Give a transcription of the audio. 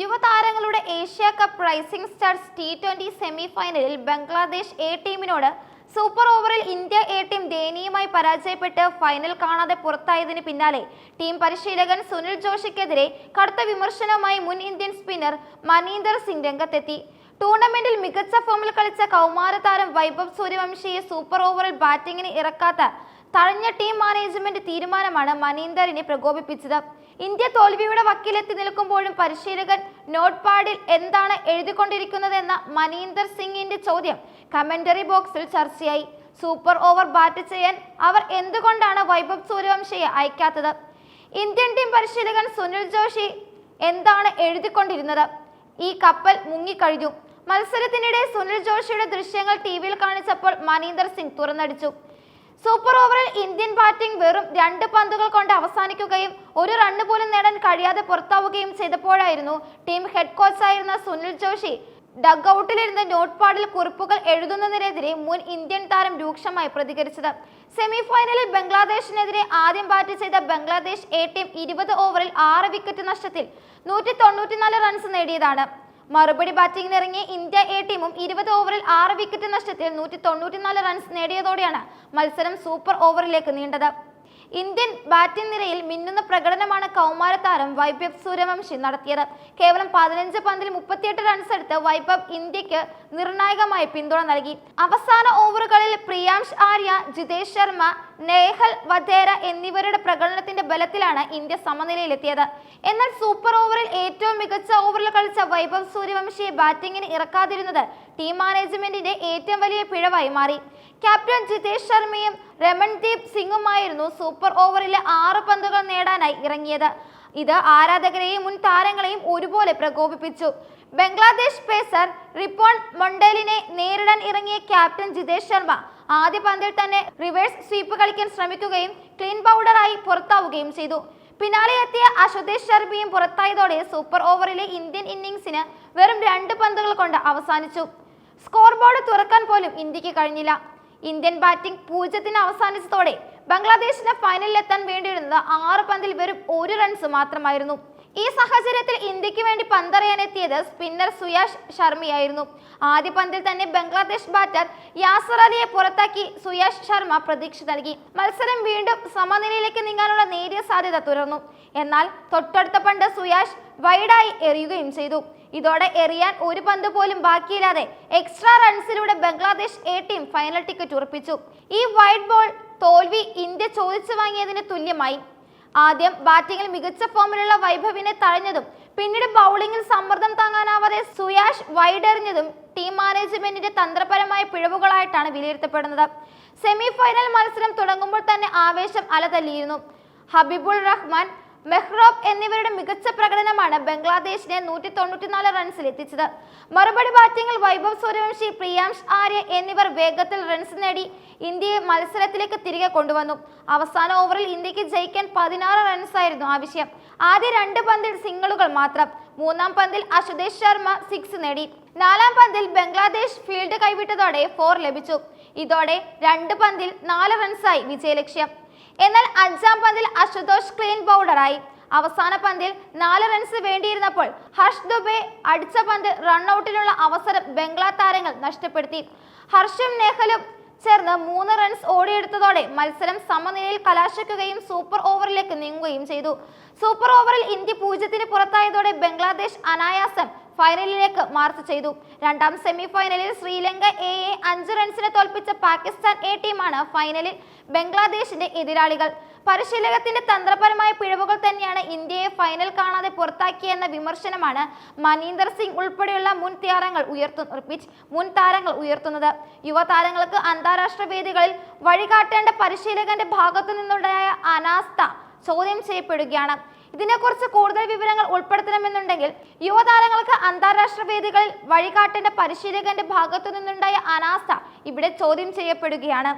യുവതാരങ്ങളുടെ Asia cup rising stars T twenty semi ഫൈനലിൽ Bangladesh A ടീമിനോട് super ഓവറിൽ ഇന്ത്യ എ ടീം ദയനീയമായി പരാജയപ്പെട്ട് ഫൈനൽ കാണാതെ പുറത്തായതിന് പിന്നാലെ ടീം പരിശീലകൻ സുനിൽ ജോഷിക്കെതിരെ കടുത്ത വിമർശനവുമായി മുൻ ഇന്ത്യൻ സ്പിന്നർ മനീന്ദർ സിംഗ് രംഗത്തെത്തി. ടൂർണമെന്റിൽ മികച്ച ഫോമിൽ കളിച്ച കൗമാര താരം വൈഭവ് സൂര്യവംശിയെ സൂപ്പർ ഓവറിൽ ബാറ്റിംഗിന് ഇറക്കാത്ത തഴഞ്ഞ ടീം മാനേജ്മെന്റ് തീരുമാനമാണ് മനീന്ദറിനെ പ്രകോപിപ്പിച്ചത്. ഇന്ത്യ തോൽവിയുടെ വക്കിലെത്തി നിൽക്കുമ്പോഴും പരിശീലകൻ നോട്ട്പാഡിൽ എന്താണ് എഴുതിക്കൊണ്ടിരിക്കുന്നതെന്ന മനീന്ദർ സിംഗിന്റെ ചോദ്യം കമന്ററി ബോക്സിൽ ചർച്ചയായി. സൂപ്പർ ഓവർ ബാറ്റ് ചെയ്യാൻ അവർ എന്തുകൊണ്ടാണ് വൈഭവ് സൂര്യവംശയെ അയക്കാത്തത്? ഇന്ത്യൻ ടീം പരിശീലകൻ സുനിൽ ജോഷി എന്താണ് എഴുതിക്കൊണ്ടിരുന്നത്? ഈ കപ്പൽ മുങ്ങിക്കഴിഞ്ഞു. മത്സരത്തിനിടെ സുനിൽ ജോഷിയുടെ ദൃശ്യങ്ങൾ ടി വിയിൽ കാണിച്ചപ്പോൾ മനീന്ദർ സിംഗ് തുറന്നടിച്ചു. സൂപ്പർ ഓവറിൽ ഇന്ത്യൻ ബാറ്റിംഗ് വെറും രണ്ട് പന്തുകൾ കൊണ്ട് അവസാനിക്കുകയും ഒരു റണ്ണ് പോലും നേടാൻ കഴിയാതെ പുറത്താവുകയും ചെയ്തപ്പോഴായിരുന്നു ടീം ഹെഡ് കോച്ചായിരുന്ന സുനിൽ ജോഷി ഡഗ് ഔട്ടിലിരുന്ന് നോട്ട്പാഡിൽ കുറിപ്പുകൾ എഴുതുന്നതിനെതിരെ മുൻ ഇന്ത്യൻ താരം രൂക്ഷമായി പ്രതികരിച്ചത്. സെമി ഫൈനലിൽ ബംഗ്ലാദേശിനെതിരെ ആദ്യം ബാറ്റ് ചെയ്ത ബംഗ്ലാദേശ് എ ടീം ഇരുപത് ഓവറിൽ ആറ് വിക്കറ്റ് നഷ്ടത്തിൽ നൂറ്റി റൺസ് നേടിയതാണ്. മറുപടി ബാറ്റിംഗിന് ഇറങ്ങിയ ഇന്ത്യ എ ടീമും ഇരുപത് ഓവറിൽ ആറ് വിക്കറ്റ് നഷ്ടത്തിൽ നൂറ്റി റൺസ് നേടിയതോടെയാണ് മത്സരം സൂപ്പർ ഓവറിലേക്ക് നീണ്ടത്. ഇന്ത്യൻ ബാറ്റിംഗ് നിരയിൽ മിന്നുന്ന പ്രകടനമാണ് കൗമാര താരം വൈഭവ് സൂര്യവംശി നടത്തിയത്. കേവലം പതിനഞ്ച് പന്തിൽ മുപ്പത്തിയെട്ട് റൺസ് എടുത്ത് വൈഭവ് ഇന്ത്യയ്ക്ക് നിർണായകമായി പിന്തുണ നൽകി. അവസാന ഓവറുകളിൽ പ്രിയാംഷ് ആര്യ ജിതേഷ് ശർമ്മ നേഹൽ വധേര എന്നിവരുടെ പ്രകടനത്തിന്റെ ബലത്തിലാണ് ഇന്ത്യ സമനിലയിലെത്തിയത്. എന്നാൽ സൂപ്പർ ഓവറിൽ ഏറ്റവും മികച്ച ഓവറിൽ കളിച്ച വൈഭവ് സൂര്യവംശിയെ ബാറ്റിംഗിന് ഇറക്കാതിരുന്നത് ടീം മാനേജ്മെന്റിന്റെ ഏറ്റവും വലിയ പിഴവായി മാറി. ക്യാപ്റ്റൻ ജിതേഷ് ശർമ്മയും രമൺദീപ് സിംഗുമായിരുന്നു സൂപ്പർ ഓവറിലെ ആറ് പന്തുകൾ നേടാനായി ഇറങ്ങിയത്. ഇത് ആരാധകരെയും മുൻ താരങ്ങളെയും ഒരുപോലെ പ്രകോപിപ്പിച്ചു. ബംഗ്ലാദേശ് പേസർ റിപ്പോൺ മൊണ്ടേലിനെ നേരിടാൻ ഇറങ്ങിയ ക്യാപ്റ്റൻ ജിതേഷ് ശർമ്മ ആദ്യ പന്തിൽ തന്നെ റിവേഴ്സ് സ്വീപ്പ് കളിക്കാൻ ശ്രമിക്കുകയും ക്ലീൻ ബൗളറായി പുറത്താവുകയും ചെയ്തു. പിന്നാലെ എത്തിയ അശ്വതേഷ് ശർമ്മയും പുറത്തായതോടെ സൂപ്പർ ഓവറിലെ ഇന്ത്യൻ ഇന്നിംഗ്സിന് വെറും രണ്ട് പന്തുകൾ കൊണ്ട് അവസാനിച്ചു. സ്കോർ ബോർഡ് തുറക്കാൻ പോലും ഇന്ത്യയ്ക്ക് കഴിഞ്ഞില്ല. ഇന്ത്യൻ ബാറ്റിംഗ് പൂജ്യത്തിന് അവസാനിച്ചതോടെ ബംഗ്ലാദേശിന് ഫൈനലിൽ എത്താൻ വേണ്ടിയിരുന്നത് ആറ് പന്തിൽ വെറും ഒരു റൺസ് മാത്രമായിരുന്നു. ഈ സാഹചര്യത്തിൽ ഇന്ത്യയ്ക്ക് വേണ്ടി പന്തറിയാൻ എത്തിയത് സ്പിന്നർ സുയാഷ് ശർമ്മയായിരുന്നു. ആദ്യ പന്തിൽ തന്നെ ബംഗ്ലാദേശ് ബാറ്റർ യാസർ അലിയെ പുറത്താക്കി സുയാഷ് ശർമ്മ പ്രതീക്ഷ നൽകി. മത്സരം വീണ്ടും സമനിലയിലേക്ക് നീങ്ങാനുള്ള നേരിയ സാധ്യത തുടർന്നു. എന്നാൽ തൊട്ടടുത്ത പണ്ട് സുയാഷ് വൈഡായി എറിയുകയും ചെയ്തു. ഇതോടെ എറിയാൻ ഒരു പന്ത് പോലും ബാക്കിയില്ലാതെ extra റൺസിലൂടെ Bangladesh A team final ticket ഉറപ്പിച്ചു. ഈ വൈഡ് ബോൾ തോൽവി ഇന്ത്യ ചോദിച്ചു വാങ്ങിയതിന് തുല്യമായി. ആദ്യം ബാറ്റിംഗിൽ മികച്ച ഫോമിലുള്ള വൈഭവിനെ തഴഞ്ഞതും പിന്നീട് ബൗളിംഗിൽ സമ്മർദ്ദം താങ്ങാനാവാതെ സുയാഷ് വൈഡെറിഞ്ഞതും ടീം മാനേജ്മെന്റിന്റെ തന്ത്രപരമായ പിഴവുകളായിട്ടാണ് വിലയിരുത്തപ്പെടുന്നത്. സെമി ഫൈനൽ മത്സരം തുടങ്ങുമ്പോൾ തന്നെ ആവേശം അലതല്ലിയിരുന്നു. ഹബീബുൾ റഹ്മാൻ മെഹ്റോബ് എന്നിവരുടെ മികച്ച പ്രകടനമാണ് ബംഗ്ലാദേശിനെ നൂറ്റി തൊണ്ണൂറ്റിനാല് റൺസിൽ എത്തിച്ചത്. മറുപടി ബാറ്റിംഗിൽ വൈഭവ് സൂര്യവംശി പ്രിയാംഷ് ആര്യ എന്നിവർ വേഗത്തിൽ റൺസ് നേടി ഇന്ത്യയെ മത്സരത്തിലേക്ക് തിരികെ കൊണ്ടുവന്നു. അവസാന ഓവറിൽ ഇന്ത്യയ്ക്ക് ജയിക്കാൻ പതിനാറ് റൺസായിരുന്നു ആവശ്യം. ആദ്യ രണ്ട് പന്തിൽ സിംഗിളുകൾ മാത്രം. മൂന്നാം പന്തിൽ അശുതേഷ് ശർമ്മ സിക്സ് നേടി. നാലാം പന്തിൽ ബംഗ്ലാദേശ് ഫീൽഡ് കൈവിട്ടതോടെ ഫോർ ലഭിച്ചു. ഇതോടെ രണ്ട് പന്തിൽ നാല് റൺസായി വിജയലക്ഷ്യം. എന്നാൽ അഞ്ചാം പന്തിൽ അശുതോഷ് ക്ലീൻ ബൗളറായി അവസാന പന്തിൽ നാല് റൺസ് വേണ്ടിയിരുന്നപ്പോൾ ഹർഷ് ദുബെ അടിച്ച പന്ത് റൺഔട്ടിനുള്ള അവസരം ബംഗ്ലാ താരങ്ങൾ നഷ്ടപ്പെടുത്തി. ഹർഷും നെഹലും ചേർന്ന് മൂന്ന് റൺസ് ഓടിയെടുത്തതോടെ മത്സരം സമനിലയിൽ കലാശിക്കുകയും സൂപ്പർ ഓവറിലേക്ക് നീങ്ങുകയും ചെയ്തു. സൂപ്പർ ഓവറിൽ ഇന്ത്യ പൂജ്യത്തിന് പുറത്തായതോടെ ബംഗ്ലാദേശ് അനായാസം ഫൈനലിലേക്ക് മാർച്ച് ചെയ്തു. രണ്ടാം സെമി ഫൈനലിൽ ശ്രീലങ്ക എ എ അഞ്ച് റൺസിന് തോൽപ്പിച്ച പാകിസ്ഥാൻ എ ടീമാണ് ഫൈനലിൽ ബംഗ്ലാദേശിന്റെ എതിരാളികൾ. പരിശീലകത്തിന്റെ തന്ത്രപരമായ പിഴവുകൾ തന്നെയാണ് ഇന്ത്യയെ ഫൈനൽ കാണാതെ പുറത്താക്കിയെന്ന വിമർശനമാണ് മനീന്ദർ സിംഗ് ഉൾപ്പെടെയുള്ള മുൻ താരങ്ങൾ ഉയർത്തുന്ന പിച്ച് മുൻ താരങ്ങൾ ഉയർത്തുന്നത്. യുവതാരങ്ങൾക്ക് അന്താരാഷ്ട്ര വേദികളിൽ വഴികാട്ടേണ്ട പരിശീലകന്റെ ഭാഗത്തു നിന്നുണ്ടായ അനാസ്ഥ ചോദ്യം ചെയ്യപ്പെടുകയാണ്. ഇതിനെക്കുറിച്ച് കൂടുതൽ വിവരങ്ങൾ ഉൾപ്പെടുത്തണമെന്നുണ്ടെങ്കിൽ യുവതാരങ്ങൾക്ക് അന്താരാഷ്ട്ര വേദികളിൽ വഴികാട്ടേണ്ട പരിശീലകന്റെ ഭാഗത്തു നിന്നുണ്ടായ അനാസ്ഥ ഇവിടെ ചോദ്യം ചെയ്യപ്പെടുകയാണ്.